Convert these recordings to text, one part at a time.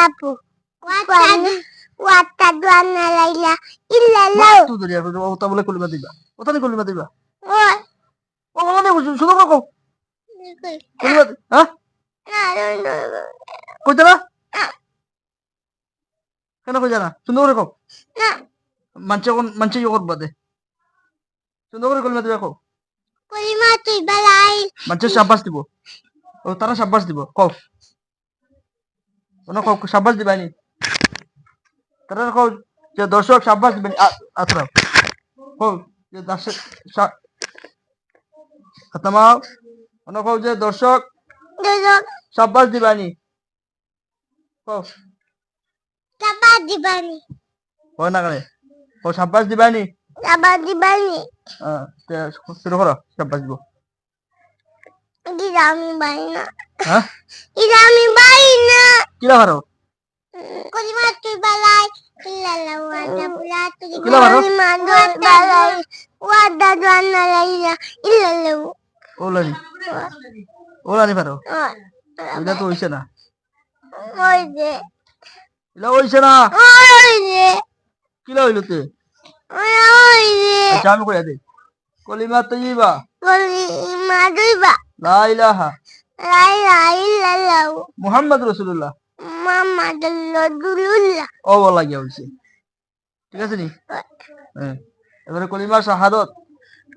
আপু ওয়াটাদু আন্না লাইলা ইল্লাল্লাহ তুই ধরি ওটা বলে কলিমা দিবা ওটা নি কলিমা দিবা ওই ও বলা নেই শুধু কো কলিমা দি- হ্যাঁ কইতে না কেন কইতে না সুন্দর করে কও না মানছে কোন মানছে ইয়ে করবা দে সুন্দর করে কলিমা দিবা কও কলিমা তুই বালাই মানছে সাব্বাস দিব ও তারা সাব্বাস দিব কও কও সাব্বাস দিবানি। তারা কও যে দর্শক সাব্বাস দিবেন আতরা। কও যে দর্শক খতমাও ওনা কও যে দর্শক সাব্বাস দিবানি। কও চাপা দিবানি। হয় না কানে? ও সাব্বাস দিবানি। চাপা দিবানি। হ্যাঁ শুরু করো সাব্বাস দিব। এটা আমি বাই না। হ্যাঁ? না কিলা ভারো কলিমা তুই বালাই ইল্লাল্লাহ ওয়াটা বুলা তুই কিলা ভারো? কলিমা তুই বালাই ওয়াটাদু আন্না লাইলা ইল্লাল্লাহ ওলানি। ওলানি ভারো এটা তো হইছে না। ওই যে এটা হইছে না। ওই যে কিলা হইল তে? ওই ওই যে আচ্ছা আমি কইয়া দে কলিমা তৈবা কলিমা তুই বা লা ইলাহা। ইল্লাল্লাহ মুহাম্মদ রাসূলুল্লাহ। মুহাম্মাদ রাসূলুল্লাহ ও বলা গিয়া হইছে। ঠিক আছে নি? হ্যাঁ। এবারে কলিমা শাহাদাত।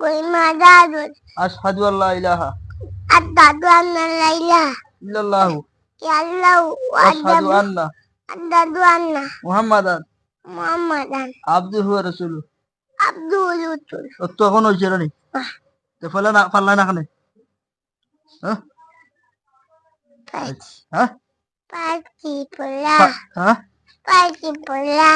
কলিমা দাদু আশহাদু আল্লা ইলাহা। আদাদু আন্না লাইলা ইল্লাল্লাহু। ইয়াল্লাহু আশহাদু আন্না। আদাদু আন্না। মুহাম্মাদান। মুহাম্মাদান। আবদুহু ওয়া রাসূলুহু। আব্দুল রসুল ও তো এখন হইছে নি তে ফলা না খানে। হ্যাঁ? হ্যাঁ? পাখি পোলা হ্যাঁ পাখি পোলা